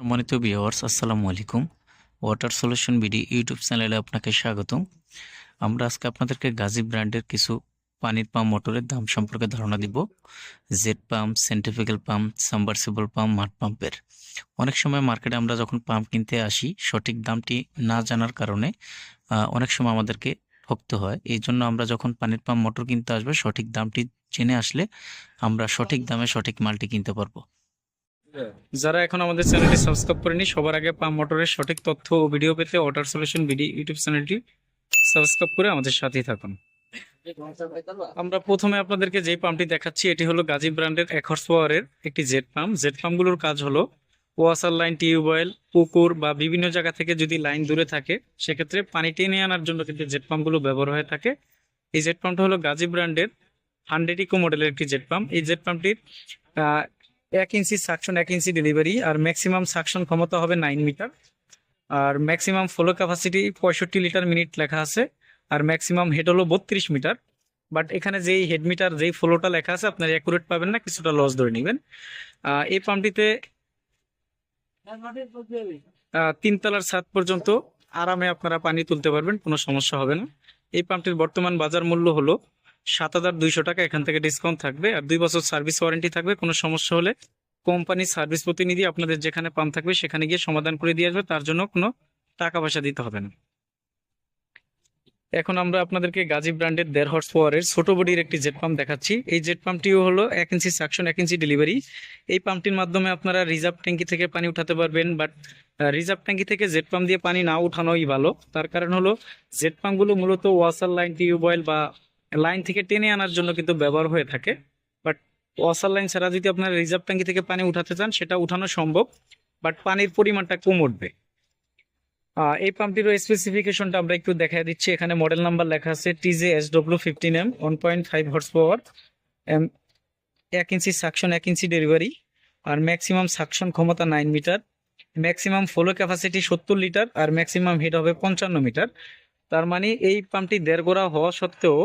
সম্মানিত ভিউয়ার্স আসসালামু আলাইকুম। ওয়াটার সলিউশন বিডি ইউটিউব চ্যানেলে আপনাকে স্বাগতম। আমরা আজকে আপনাদেরকে গাজী ব্র্যান্ডের কিছু পানির পাম্প মোটরের দাম সম্পর্কে ধারণা দিব। Jet pump centrifugal pump submersible pump মাঠ পাম্পের অনেক সময় মার্কেটে আমরা যখন পাম্প কিনতে আসি, সঠিক দামটি না জানার কারণে অনেক সময় আমাদেরকে ঠকতে হয়। এই জন্য আমরা যখন পানির পাম্প মোটর কিনতে আসবে, সঠিক দামটি জেনে আসলে আমরা সঠিক দামে সঠিক মালটি কিনতে পারব। যারা এখন আমাদের চ্যানেলটি সাবস্ক্রাইব করেনি, সবার আগে পাম্প মোটরের সঠিক তথ্য ও ভিডিও পেতে ওয়াটার সলিউশন বিডি ইউটিউব চ্যানেলটি সাবস্ক্রাইব করে আমাদের সাথেই থাকুন। আমরা প্রথমে আপনাদেরকে যে পাম্পটি দেখাচ্ছি, এটি হলো গাজী ব্র্যান্ডের এক হর্স পাওয়ারের একটি জেট পাম্প। জেট পাম্পগুলোর কাজ হলো ওয়াসার লাইন টিউবওয়েল পুকুর বা বিভিন্ন জায়গা থেকে যদি লাইন দূরে থাকে, সেক্ষেত্রে পানি টেনে আনার জন্য কিন্তু জেট পাম্পগুলো ব্যবহার হয়ে থাকে। এই জেট পাম্পটা হলো গাজী ব্র্যান্ডের হান্ড্রেড ইকো মডেলের একটি জেট পাম্প। এই জেট পাম্পটির এক ইঞ্চি সাকশন এক ইঞ্চি ডেলিভারি আর ম্যাক্সিমাম সাকশন ক্ষমতা হবে নাইন মিটার আর ম্যাক্সিমাম ফ্লো ক্যাপাসিটি পঁয়ষট্টি লিটার মিনিট লেখা আছে। আর ম্যাক্সিমাম হেড হলো বত্রিশ মিটার বাট এখানে যেই হেড মিটার যেই ফ্লোটা লেখা আছে, আপনার অ্যাকুরেট পাবেন না, কিছুটা লস ধরে নেবেন। এই পাম্পটিতে তিনতলার ছাদ পর্যন্ত আরামে আপনারা পানি তুলতে পারবেন, কোনো সমস্যা হবে না। এই পাম্পটির বর্তমান বাজার মূল্য হলো সাত হাজার দুইশো টাকা এখান থেকে ডিসকাউন্ট থাকবে আর দুই বছর সার্ভিস ওয়ারেন্টি থাকবে, কোনো সমস্যা হলে কোম্পানির সার্ভিস প্রতিনিধি আপনাদের যেখানে পাম্প থাকবে সেখানে গিয়ে সমাধান করে দিয়ে আসবে, তার জন্য কোনো টাকা পয়সা দিতে হবে না। এখন আমরা আপনাদেরকে গাজী ব্র্যান্ডের দেড় হর্স পাওয়ারের ছোট বডির একটি জেট পাম্প দেখাচ্ছি। এই জেট পাম্পটিও হলো এক ইঞ্চি সাকশন এক ইঞ্চি ডেলিভারি এই পাম্পটির মাধ্যমে আপনারা রিজার্ভ ট্যাঙ্কি থেকে পানি উঠাতে পারবেন বাট রিজার্ভ ট্যাঙ্কি থেকে জেট পাম্প দিয়ে পানি না উঠানোই ভালো। তার কারণ হলো জেট পাম্পগুলো মূলত ওয়াসার লাইন টিউবওয়েল বা লাইন থেকে টেনে আনার জন্য কিন্তু ব্যবহার হয়ে থাকে। বাট ওয়াসার লাইন ছাড়া যদি আপনার রিজার্ভ ট্যাঙ্কি থেকে পানি উঠাতে চান, সেটা উঠানো সম্ভব বাট পানির পরিমাণটা কম উঠবে। এই পাম্পটিরও স্পেসিফিকেশনটা আমরা একটু দেখা দিচ্ছি। এখানে মডেল নাম্বার লেখা আছে TJ S W fifteen M one point five horse power M এক ইঞ্চি সাকশন এক ইঞ্চি ডেলিভারি আর ম্যাক্সিমাম সাকশন ক্ষমতা nine metre maximum flow capacity সত্তর লিটার আর ম্যাক্সিমাম হিট হবে পঞ্চান্ন মিটার তার মানে এই পাম্পটি দেড় গোড়া হওয়া সত্ত্বেও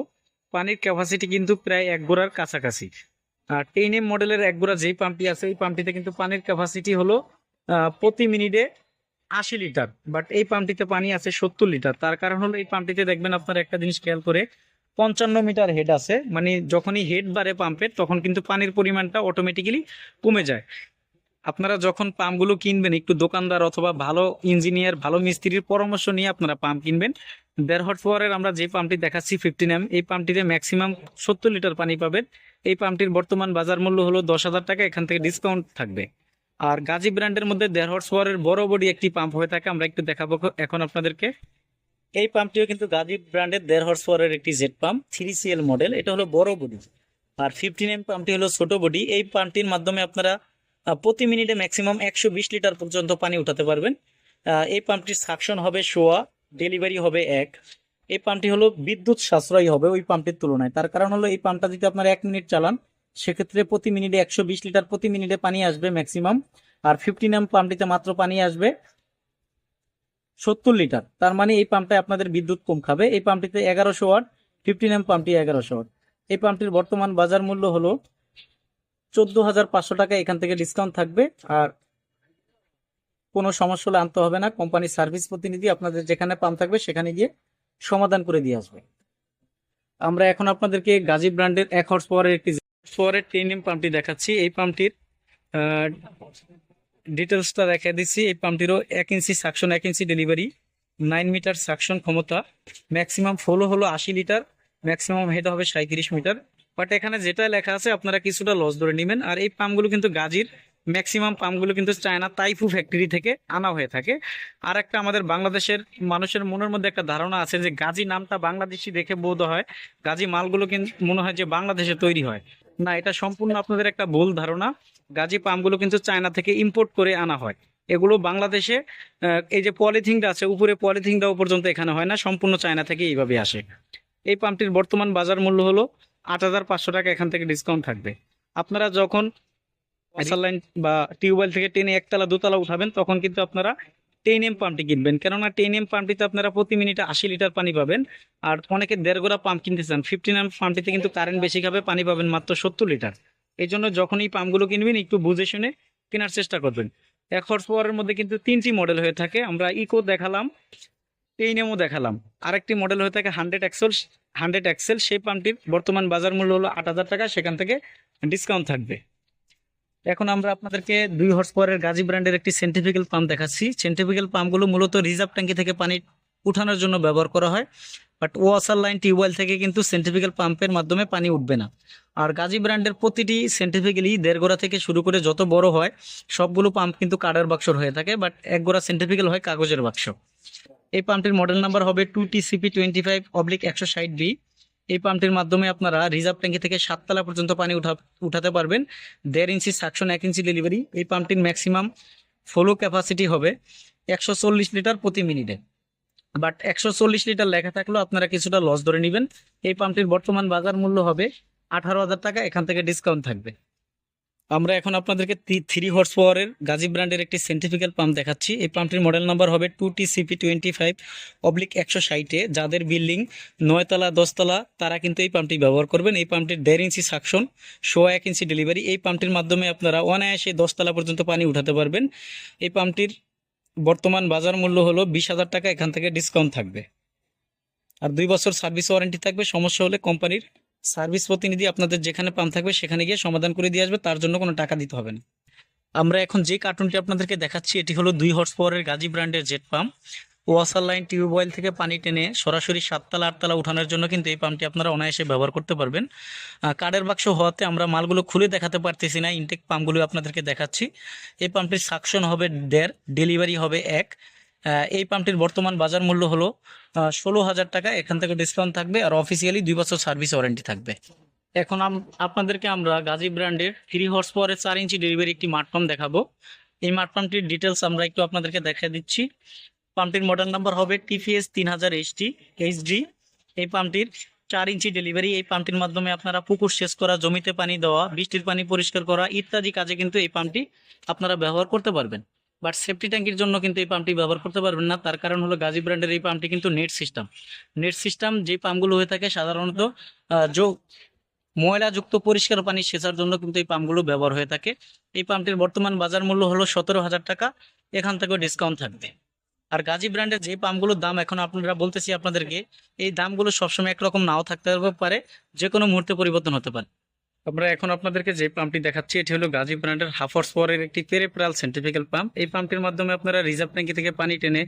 পানির ক্যাপাসিটি কিন্তু প্রায় এক গোড়ার কাছাকাছি। আর টেন এম মডেলের এক গোড়া যেই পাম্পটি আছে, এই পাম্পটিতে কিন্তু পানির ক্যাপাসিটি হলো প্রতি মিনিটে আশি লিটার। বাট এই পাম্পটিতে পানি আছে সত্তর লিটার। তার কারণ হলো, এই পাম্পটিতে দেখবেন আপনার একটা জিনিস খেয়াল করে, পঞ্চান্ন মিটার হেড আছে। মানে যখনই হেড বাড়ে পাম্পের তখন কিন্তু পানির পরিমাণটা অটোমেটিক্যালি কমে যায়। আপনারা যখন পাম্পগুলো কিনবেন, একটু দোকানদার অথবা ভালো ইঞ্জিনিয়ার ভালো মিস্ত্রির পরামর্শ নিয়ে আপনারা পাম্প কিনবেন দেড় হট পাওয়ারের আমরা যে পাম্পটি দেখাচ্ছি ফিফটিন এম এই পাম্পটিতে ম্যাক্সিমাম সত্তর লিটার পানি পাবেন। এই পাম্পটির বর্তমান বাজার মূল্য হলো দশ হাজার টাকা, এখান থেকে ডিসকাউন্ট থাকবে। আর গাজী ব্র্যান্ডের মধ্যে দেড় হর্স পাওয়ারের বড় বডি একটি পাম্প হয়ে থাকে, আমরা একটু দেখাবো এখন আপনাদেরকে। এই পাম্পটিও কিন্তু গাজী ব্র্যান্ডের দেড় হর্স পাওয়ারের একটি jet pump three CL model এটা হলো বড় বডি। আর ফিফটিন এম পাম্পটি হলো ছোট বডি, এই পাম্পটির মাধ্যমে আপনারা প্রতি মিনিটে ম্যাক্সিমাম একশো বিশ লিটার পর্যন্ত পানি উঠাতে পারবেন। এই পাম্পটির সাকশন হবে শোয়া ডেলিভারি হবে এক। এই পাম্পটি হলো বিদ্যুৎ সাশ্রয়ী হবে ওই পাম্পটির তুলনায়। তার কারণ হলো এই পাম্পটা যদি আপনারা এক মিনিট চালান, সেক্ষেত্রে প্রতি মিনিটে একশো বিশ লিটার প্রতি মিনিটে পানি আসবে ম্যাক্সিমাম। আর ফিফটিন এম পাম্পটিতে মাত্র পানি আসবে সত্তর লিটার। তার মানে এই পাম্পটায় আপনাদের বিদ্যুৎ কম খাবে। এই পাম্পটিতে এগারোশো ওয়াট ফিফটিন এম পাম্পটি এগারোশো ওয়াট। এই পাম্পটির বর্তমান বাজার মূল্য হলো চোদ্দ হাজার পাঁচশো টাকা, এখান থেকে ডিসকাউন্ট থাকবে। আর কোনো সমস্যা হলে আনতে হবে না। কোম্পানির সার্ভিস প্রতিনিধি আপনাদের যেখানে পাম্প থাকবে সেখানে গিয়ে সমাধান করে দিয়ে আসবে। আমরা এখন আপনাদেরকে গাজী ব্র্যান্ডের এক হর্স পাওয়ারের একটি পাওয়ারের টেন এম পাম্পটি দেখাচ্ছি। এই পাম্পটির ডিটেলসটা দেখা দিচ্ছি। এই পাম্পটিরও এক ইঞ্চি সাকশন এক inch delivery nine metre suction ক্ষমতা। ম্যাক্সিমাম ফ্লো হলো আশি লিটার ম্যাক্সিমাম হেড হবে সাঁত্রিশ মিটার বাট এখানে যেটা লেখা আছে, আপনারা কিছুটা লস ধরে নেবেন। আর এই পাম্পগুলো কিন্তু গাজীর ম্যাক্সিমাম পাম্পগুলো কিন্তু চায়না তাইফু ফ্যাক্টরি থেকে আনা হয়ে থাকে। আর একটা আমাদের বাংলাদেশের মানুষের মনের মধ্যে একটা ধারণা আছে যে গাজী নামটা বাংলাদেশি দেখে বোধ হয় গাজী মালগুলো কিন্তু মনে হয় যে বাংলাদেশে তৈরি হয়। না, এটা সম্পূর্ণ আপনাদের একটা ভুল ধারণা। গাজী পাম্পগুলো কিন্তু চায়না থেকে ইম্পোর্ট করে আনা হয়। এগুলো বাংলাদেশে এই যে পলিথিনটা আছে, উপরে পলিথিনটাও পর্যন্ত এখানে হয় না, সম্পূর্ণ চায়না থেকে এইভাবে আসে। এই পাম্পটির বর্তমান বাজার মূল্য হলো আট হাজার পাঁচশো টাকা, এখান থেকে ডিসকাউন্ট থাকবে। আপনারা যখন লাইন বা টিউবওয়েল থেকে টেনে একতলা, দোতলা উঠাবেন, তখন কিন্তু আপনারা টেন এম পাম্পটি কিনবেন। কেননা টেন এম পাম্পটিতে আপনারা প্রতি মিনিটে আশি লিটার পানি পাবেন। আর অনেকে দেড় গোড়া পাম্প কিনতে চান ফিফটিন এম পাম্পটিতে কিন্তু কারেন্ট বেশি খাবে, পানি পাবেন মাত্র সত্তর লিটার। এই জন্য যখন এই পাম্পগুলো কিনবেন, একটু বুঝে শুনে কেনার চেষ্টা করবেন। এক হর্স পাওয়ারের মধ্যে কিন্তু তিনটি মডেল হয়ে থাকে। আমরা ইকো দেখালাম টেইনেমো দেখালাম। আরেকটি মডেল হয়ে থাকে হান্ড্রেড এক্সেল হান্ড্রেড এক্সেল সেই পাম্পটির বর্তমান বাজার মূল্য হলো আট হাজার টাকা, সেখান থেকে ডিসকাউন্ট থাকবে। এখন আমরা আপনাদেরকে দুই হর্স পাওয়ারের গাজী ব্র্যান্ডের একটি সেন্টিফিক্যাল পাম্প দেখাচ্ছি। সেন্টিফিক্যাল পাম্পগুলো মূলত রিজার্ভ ট্যাঙ্কি থেকে পানি উঠানোর জন্য ব্যবহার করা হয়। বাট ওয়াসার লাইন টিউবওয়েল থেকে কিন্তু সেন্টিফিক্যাল পাম্পের মাধ্যমে পানি উঠবে না। আর গাজী ব্র্যান্ডের প্রতিটি সেন্টিফিক্যালি দেড় গোড়া থেকে শুরু করে যত বড় হয়, সবগুলো পাম্প কিন্তু কাঠের বাক্সর হয়ে থাকে বাট এক গোড়া সেন্টিফিক্যাল হয় কাগজের বাক্স। এই পাম্পটির মডেল নাম্বার হবে two TCP twenty five oblique একশো ষাট বি এই পাম্পটির মাধ্যমে আপনারা রিজার্ভ ট্যাঙ্কি থেকে সাততলা পর্যন্ত পানি উঠা, উঠাতে পারবেন। দেড় ইঞ্চি সাকশন এক ইঞ্চি ডেলিভারি এই পাম্পটির ম্যাক্সিমাম ফ্লো ক্যাপাসিটি হবে একশো চল্লিশ লিটার প্রতি মিনিটে বাট একশো চল্লিশ লিটার লেখা থাকলেও আপনারা কিছুটা লস ধরে নেবেন। এই পাম্পটির বর্তমান বাজার মূল্য হবে আঠারো হাজার টাকা, এখান থেকে ডিসকাউন্ট থাকবে। আমরা এখন আপনাদেরকে থ্রি হর্স পাওয়ারের গাজী ব্র্যান্ডের একটি সেন্টিফিক্যাল পাম্প দেখাচ্ছি। এই পাম্পটির মডেল নাম্বার হবে two T CP twenty five oblique একশো ষাটে যাদের বিল্ডিং নয়তলা, দশতলা, তারা কিন্তু এই পাম্পটি ব্যবহার করবেন। এই পাম্পটির দেড় ইঞ্চি সাকশন সোয়া এক ইঞ্চি ডেলিভারি এই পাম্পটির মাধ্যমে আপনারা অনায়াসে দশতলা পর্যন্ত পানি উঠাতে পারবেন। এই পাম্পটির বর্তমান বাজার মূল্য হলো বিশ হাজার টাকা। এখান থেকে ডিসকাউন্ট থাকবে। আর দুই বছর সার্ভিস ওয়ারেন্টি থাকবে। সমস্যা হলে কোম্পানির সার্ভিস প্রতিনিধি আপনাদের যেখানে পাম্প থাকবে সেখানে গিয়ে সমাধান করে দিয়ে আসবে, তার জন্য কোনো টাকা দিতে হবে না। আমরা এখন যে কার্টুনটি আপনাদেরকে দেখাচ্ছি, এটি হলো দুই হর্স পাওয়ারের গাজী ব্র্যান্ডের জেট পাম্প ওয়াসার লাইন টিউবওয়েল থেকে পানি টেনে সরাসরি সাততলা, আটতলা উঠানোর জন্য কিন্তু এই পাম্পটি আপনারা অনায়াসে ব্যবহার করতে পারবেন। কার্ডের বাক্স হওয়াতে আমরা মালগুলো খুলে দেখাতে পারতেছি না ইনটেক পাম্পগুলো আপনাদেরকে দেখাচ্ছি। এই পাম্পটির সাকশন হবে দেড় ডেলিভারি হবে এক। এই পাম্পটির বর্তমান বাজার মূল্য হলো ষোলো হাজার টাকা। এখান থেকে ডিসকাউন্ট থাকবে আর অফিসিয়ালি দুই বছর সার্ভিস ওয়ারেন্টি থাকবে। এখন আপনাদেরকে আমরা গাজী ব্র্যান্ডের থ্রি হর্স পাওয়ারের চার ইঞ্চি ডেলিভারি একটি মাঠ পাম্প দেখাবো। এই মাঠ পাম্পটির ডিটেলস আমরা একটু আপনাদেরকে দেখা দিচ্ছি। পাম্পটির মডেল নাম্বার হবে টিপিএস তিন হাজার এইচটি এইচডি এই পাম্পটির চার ইঞ্চি ডেলিভারি এই পাম্পটির মাধ্যমে আপনারা পুকুর সেচ করা, জমিতে পানি দেওয়া, বৃষ্টির পানি পরিষ্কার করা ইত্যাদি কাজে কিন্তু এই পাম্পটি আপনারা ব্যবহার করতে পারবেন। বাট সেফটি ট্যাঙ্কির জন্য কিন্তু এই পাম্পটি ব্যবহার করতে পারবেন না। তার কারণ হলো গাজী ব্র্যান্ডের এই পাম্পটি কিন্তু নেট সিস্টেম নেট সিস্টেম যে পাম্পগুলো হয়ে থাকে সাধারণত আহ, যো ময়লাযুক্ত পরিষ্কার পানি সেচার জন্য কিন্তু এই পাম্পগুলো ব্যবহার হয়ে থাকে। এই পাম্পটির বর্তমান বাজার মূল্য হলো সতেরো হাজার টাকা। এখান থেকেও ডিসকাউন্ট থাকবে। আর গাজী ব্র্যান্ডের যে পাম্পগুলোর দাম এখন আপনারা বলতেছি আপনাদেরকে এই দামগুলো সবসময় একরকম নাও থাকতে পারে যে কোনো মুহূর্তে পরিবর্তন হতে পারে। আমরা এখন আপনাদেরকে যে পাম্পটি দেখাচ্ছি, এটি হলো গাজী ব্র্যান্ডের হাফ হর্স পাওয়ারের একটি পেরেপ্রাল সেন্টিফিক্যাল পাম্প এই পাম্পটির মাধ্যমে আপনারা রিজার্ভ ট্যাঙ্কি থেকে পানি টেনে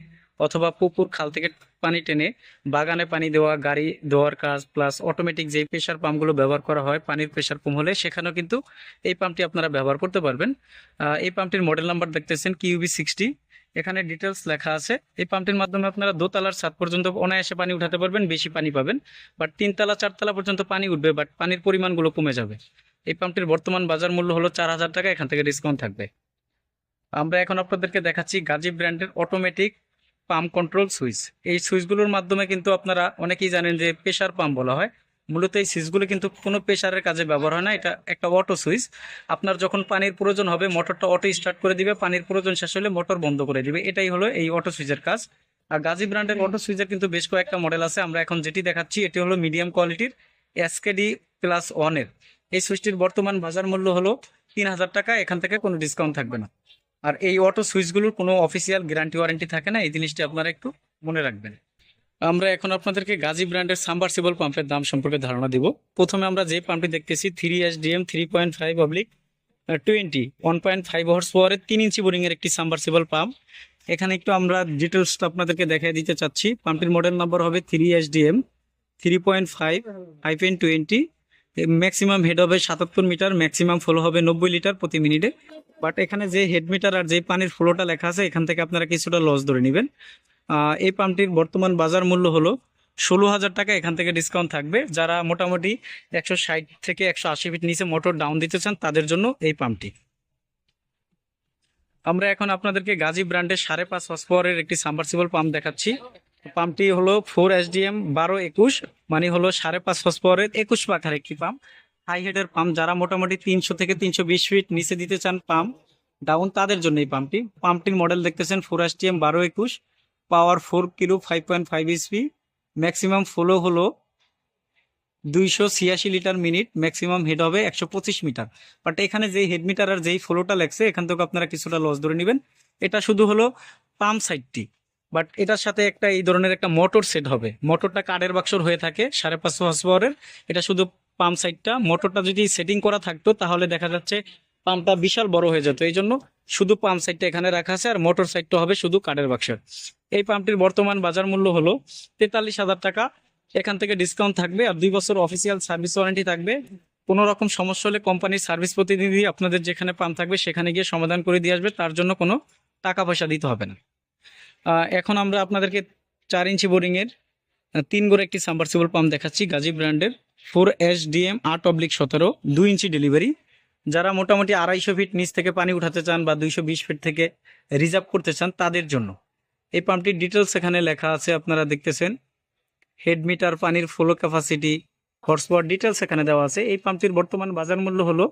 অথবা পুকুর খাল থেকে পানি টেনে বাগানে পানি দেওয়া, গাড়ি দেওয়ার কাজ প্লাস অটোমেটিক যে প্রেশার পাম্পগুলো ব্যবহার করা হয়, পানির প্রেশার কম হলে সেখানেও কিন্তু এই পাম্পটি আপনারা ব্যবহার করতে পারবেন। এই পাম্পটির মডেল নাম্বার দেখতেছেন কিউবি সিক্সটি এখানে ডিটেলস লেখা আছে। এই পাম্পটির মাধ্যমে আপনারা দোতলার ছাদ পর্যন্ত অনায়াসে পানি উঠাতে পারবেন, বেশি পানি পাবেন। বাট তিনতলা, চারতলা পর্যন্ত পানি উঠবে বাট পানির পরিমাণগুলো কমে যাবে। এই পাম্পটির বর্তমান বাজার মূল্য হলো চার হাজার টাকা, এখান থেকে ডিসকাউন্ট থাকবে। আমরা এখন আপনাদেরকে দেখাচ্ছি গাজী ব্র্যান্ডের অটোমেটিক পাম্প কন্ট্রোল সুইচ এই সুইচগুলোর মাধ্যমে কিন্তু আপনারা অনেকেই জানেন যে প্রেশার পাম্প বলা হয়। মূলত এই সুইচগুলো কিন্তু কোনো প্রেশারের কাজে ব্যবহার হয় না। এটা একটা অটো সুইচ আপনার যখন পানির প্রয়োজন হবে মোটরটা অটো স্টার্ট করে দিবে, পানির প্রয়োজন শেষ হলে মোটর বন্ধ করে দিবে। এটাই হলো এই অটো সুইচের কাজ। আর গাজী ব্র্যান্ডের অটো সুইচের কিন্তু বেশ কয়েকটা মডেল আছে। আমরা এখন যেটি দেখাচ্ছি, এটি হলো মিডিয়াম কোয়ালিটির এসকেডি প্লাস ওয়ানের এই সুইচটির বর্তমান বাজার মূল্য হলো তিন হাজার টাকা। এখান থেকে কোনো ডিসকাউন্ট থাকবে না। আর এই অটো সুইচগুলোর কোনো অফিসিয়াল গ্যারান্টি ওয়ারেন্টি থাকে না। এই জিনিসটি আপনারা একটু মনে রাখবেন। আমরা এখন আপনাদেরকে গাজী ব্র্যান্ডের সাবমার্সিবল পাম্পের দাম সম্পর্কে ধারণা দিব। প্রথমে আমরা যে পাম্পটি দেখতেছি three S DM three point five oblique twenty one point five horse পাওয়ারের তিন ইঞ্চি বোরিংয়ের একটি সাবমার্সিবল পাম্প এখানে একটু আমরা ডিটেলসটা আপনাদেরকে দেখাই দিতে চাচ্ছি। পাম্পটির মডেল নাম্বার হবে three S DM three point five hyphen twenty maximum head হবে সাতাত্তর মিটার ম্যাক্সিমাম ফ্লো হবে নব্বই লিটার প্রতি মিনিটে। বাট এখানে যে হেড মিটার আর যে পানির ফ্লোটা লেখা আছে, এখান থেকে আপনারা কিছুটা লস ধরে নেবেন। এই পাম্পটির বর্তমান বাজার মূল্য হলো ষোলো হাজার টাকা। এখান থেকে ডিসকাউন্ট থাকবে। যারা মোটামুটি একশো ষাট থেকে একশো আশি ফিট নিচে মোটর ডাউন দিতে চান, তাদের জন্য এই পাম্পটি। আমরা এখন আপনাদেরকে গাজী ব্র্যান্ডের সাড়ে পাঁচ হর্স পাওয়ারের একটি সাবমার্সিবল পাম্প দেখাচ্ছি। পাম্পটি হলো ফোর এসডিএম বারো একুশ মানে হলো সাড়ে পাঁচ হর্স পাওয়ারের একুশ পাখার একটি পাম্প হাই হেডের পাম্প যারা মোটামুটি তিনশো থেকে তিনশো বিশ ফিট নিচে দিতে চান পাম্প ডাউন তাদের জন্য এই পাম্পটি। পাম্পটির মডেল দেখতেছেন ফোর এসটিএম বারো একুশ। Power four kilo five point five ইসপি maximum flow হলো দুইশো ছিয়াশি লিটার মিনিট ম্যাক্সিমাম হেড হবে একশো পঁচিশ মিটার। বাট এখানে যেই হেড মিটার আর যেই ফ্লোটা লাগছে, এখান থেকে আপনারা কিছুটা লস ধরে নেবেন। এটা শুধু হলো পাম্প সাইডটি বাট এটার সাথে একটা এই ধরনের একটা মোটর সেট হবে। মোটরটা কাঠের বাক্সর হয়ে থাকে, সাড়ে পাঁচশো হর্স পাওয়ারের এটা শুধু পাম্প সাইডটা মোটরটা যদি সেটিং করা থাকতো, তাহলে দেখা যাচ্ছে পাম্পটা বিশাল বড় হয়ে যেত। এই জন্য শুধু পাম্প সাইডটা এখানে রাখা আছে, আর মোটর সাইডটা হবে শুধু কাঠের বাক্সের। এই পাম্পটির বর্তমান বাজার মূল্য হলো তেতাল্লিশ হাজার টাকা। এখান থেকে ডিসকাউন্ট থাকবে আর দুই বছর অফিসিয়াল সার্ভিস ওয়ারেন্টি থাকবে। কোনো রকম সমস্যা হলে কোম্পানির সার্ভিস প্রতিনিধি আপনাদের যেখানে পাম্প থাকবে সেখানে গিয়ে সমাধান করে দিয়ে আসবে, তার জন্য কোনো টাকা পয়সা দিতে হবে না। এখন আমরা আপনাদেরকে চার ইঞ্চি বোরিংয়ের তিন গোড়ে একটি সাবমার্সিবল পাম্প দেখাচ্ছি, গাজী ব্র্যান্ডের। ফোর এস ডিএম আট অবলিক সতেরো, দুই ইঞ্চি ডেলিভারি যারা মোটামুটি আড়াইশো ফিট নিচ থেকে পানি উঠাতে চান বা দুইশো বিশ ফিট থেকে রিজার্ভ করতে চান তাদের জন্য। এই পাম্পটির ডিটেলস এখানে লেখা আছে, আপনারা দেখতেছেন। হেড মিটার পানির flow capacity horse power details এখানে দেওয়া আছে। এই পাম্পটির বর্তমান বাজার মূল্য হলো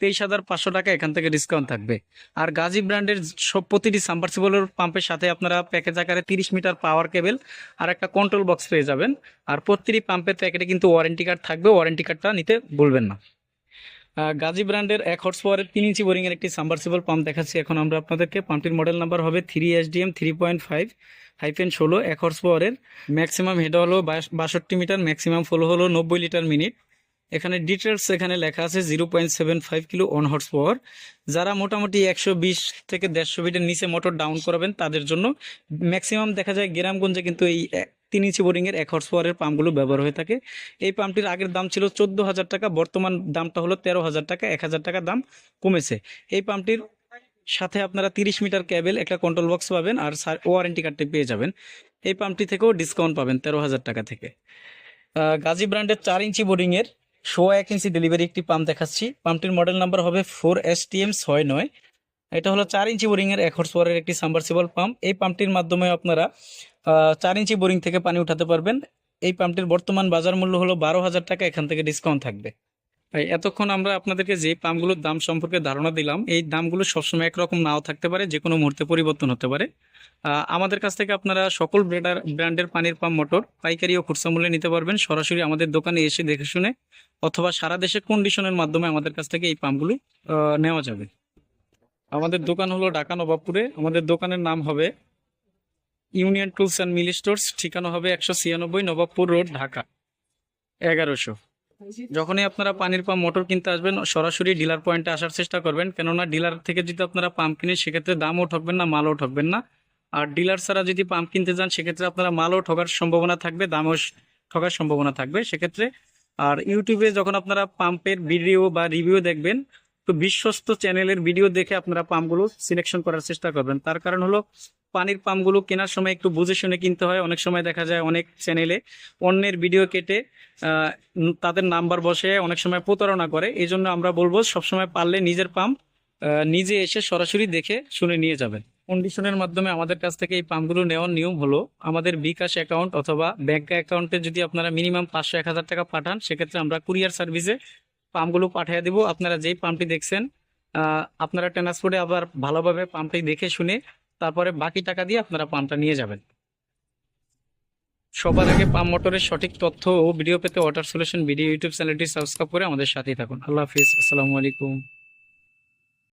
তেইশ হাজার পাঁচশো টাকা, এখান থেকে ডিসকাউন্ট থাকবে। আর গাজী ব্র্যান্ডের সব প্রতিটি সাবমার্সিবলের পাম্পের সাথে আপনারা প্যাকেজ আকারে তিরিশ মিটার পাওয়ার কেবল আর একটা কন্ট্রোল বক্স পেয়ে যাবেন। আর প্রতিটি পাম্পের প্যাকেটে কিন্তু ওয়ারেন্টি কার্ড থাকবে ওয়ারেন্টি কার্ডটা নিতে ভুলবেন না। গাজী ব্র্যান্ডের এক হর্স পাওয়ারের তিন ইঞ্চি বোরিংয়ের একটি সাবমার্সিবল পাম্প দেখাচ্ছি। এখন আমরা আপনাদেরকে পাম্পটির মডেল নাম্বার হবে three SDM three point five hyphen ষোলো, এক হর্স পাওয়ারের ম্যাক্সিমাম হেড হলো বাষট্টি মিটার ম্যাক্সিমাম ফলো হলো নব্বই লিটার মিনিট এখানে ডিটেলস এখানে লেখা আছে zero point seven five kilo on horse power যারা মোটামুটি একশো বিশ থেকে দেড়শো ফিটের নিচে মোটর ডাউন করাবেন, তাদের জন্য ম্যাক্সিমাম দেখা যায় গ্রামগঞ্জে কিন্তু এই তিন ইঞ্চি বোরিংয়ের এক হর্স পাওয়ারের পাম্পগুলো ব্যবহার হয়ে থাকে। এই পাম্পটির আগের দাম ছিল চোদ্দ হাজার টাকা, বর্তমান দামটা হলো তেরো হাজার টাকা, এক হাজার টাকা দাম কমেছে। এই পাম্পটির সাথে আপনারা তিরিশ মিটার ক্যাবেল একটা কন্ট্রোল বক্স পাবেন আর ওয়ারেন্টি কার্ডটি পেয়ে যাবেন। এই পাম্পটি থেকেও ডিসকাউন্ট পাবেন তেরো হাজার টাকা থেকে। গাজী ব্র্যান্ডের চার ইঞ্চি বোরিংয়ের সোয়া এক ইঞ্চি ডেলিভারি একটি পাম্প দেখাচ্ছি। পাম্পটির মডেল নাম্বার হবে ফোর এস টি এম ছয় নয়। এটা হলো চার ইঞ্চি বোরিংয়ের এক হর্স পাওয়ারের একটি সাবমার্সিবল পাম্প এই পাম্পটির মাধ্যমে আপনারা চার ইঞ্চি বোরিং থেকে পানি উঠাতে পারবেন। এই পাম্পটির বর্তমান বাজার মূল্য হলো বারো হাজার টাকা, এখান থেকে ডিসকাউন্ট থাকবে। ভাই, এতক্ষণ আমরা আপনাদেরকে যে পাম্পগুলোর দাম সম্পর্কে ধারণা দিলাম, এই দামগুলো সবসময় একরকম নাও থাকতে পারে যে কোনো মুহূর্তে পরিবর্তন হতে পারে। আমাদের কাছ থেকে আপনারা সকল ব্র্যান্ডার ব্র্যান্ডের পানির পাম্প মোটর পাইকারি ও খুচরা মূল্যে নিতে পারবেন। সরাসরি আমাদের দোকানে এসে দেখে শুনে, অথবা সারা দেশে কন্ডিশনের মাধ্যমে আমাদের কাছ থেকে এই পাম্পগুলো নেওয়া যাবে। আমাদের দোকান হলো ঢাকা নবাবপুরে। আমাদের দোকানের নাম হবে Union Tools and Mill Stores. ঠিকানা হবে একশো ছিয়ানব্বই নবাবপুর রোড, ঢাকা, এগারোশো। যখনই আপনারা পানির পাম্প, মোটর কিনতে আসবেন, সরাসরি ডিলার পয়েন্টে আসার চেষ্টা করবেন। কেননা ডিলার থেকে যদি আপনারা পাম্প কিনেন, সেক্ষেত্রে দামও ঠকবেন না, মালও ঠকবেন না। আর ডিলার ছাড়া যদি পাম্প কিনতে যান, সেক্ষেত্রে আপনারা মালও ঠকার সম্ভাবনা থাকবে, দামও ঠকার সম্ভাবনা থাকবে। সেক্ষেত্রে আর ইউটিউবে যখন আপনারা পাম্পের ভিডিও বা রিভিউ দেখবেন তো বিশ্বস্ত চ্যানেলের ভিডিও দেখে আপনারা পাম্পগুলো সিলেকশন করার চেষ্টা করবেন। তার কারণ হলো, পানির পাম্পগুলো কেনার সময় একটু বুঝে শুনে কিনতে হয়। অনেক সময় দেখা যায় অনেক চ্যানেলে অন্যের ভিডিও কেটে তাদের নাম্বার বসে অনেক সময় প্রতারণা করে। এই জন্য আমরা বলব, সবসময় পারলে নিজের পাম্প নিজে এসে সরাসরি দেখে শুনে নিয়ে যাবেন। কন্ডিশনের মাধ্যমে আমাদের কাছ থেকে এই পাম্পগুলো নেওয়ার নিয়ম হলো, আমাদের বিকাশ অ্যাকাউন্ট অথবা ব্যাংক অ্যাকাউন্টে যদি আপনারা মিনিমাম পাঁচশো এক হাজার টাকা পাঠান, সেক্ষেত্রে আমরা কুরিয়ার সার্ভিসে পাম্পগুলো পাঠিয়ে দেবো। আপনারা যেই পাম্পটি দেখছেন আপনারা ট্রান্সপোর্টে আবার ভালোভাবে পাম্পটি দেখে শুনে তারপরে বাকি টাকা দিয়ে আপনারা পাম্পটা নিয়ে যাবেন। সবার আগে পাম্প মোটরের সঠিক তথ্য ও ভিডিও পেতে ওয়াটার সলিউশন ভিডিও ইউটিউব চ্যানেলটি সাবস্ক্রাইব করে আমাদের সাথেই থাকুন। আল্লাহ হাফিজ। আসসালামু আলাইকুম।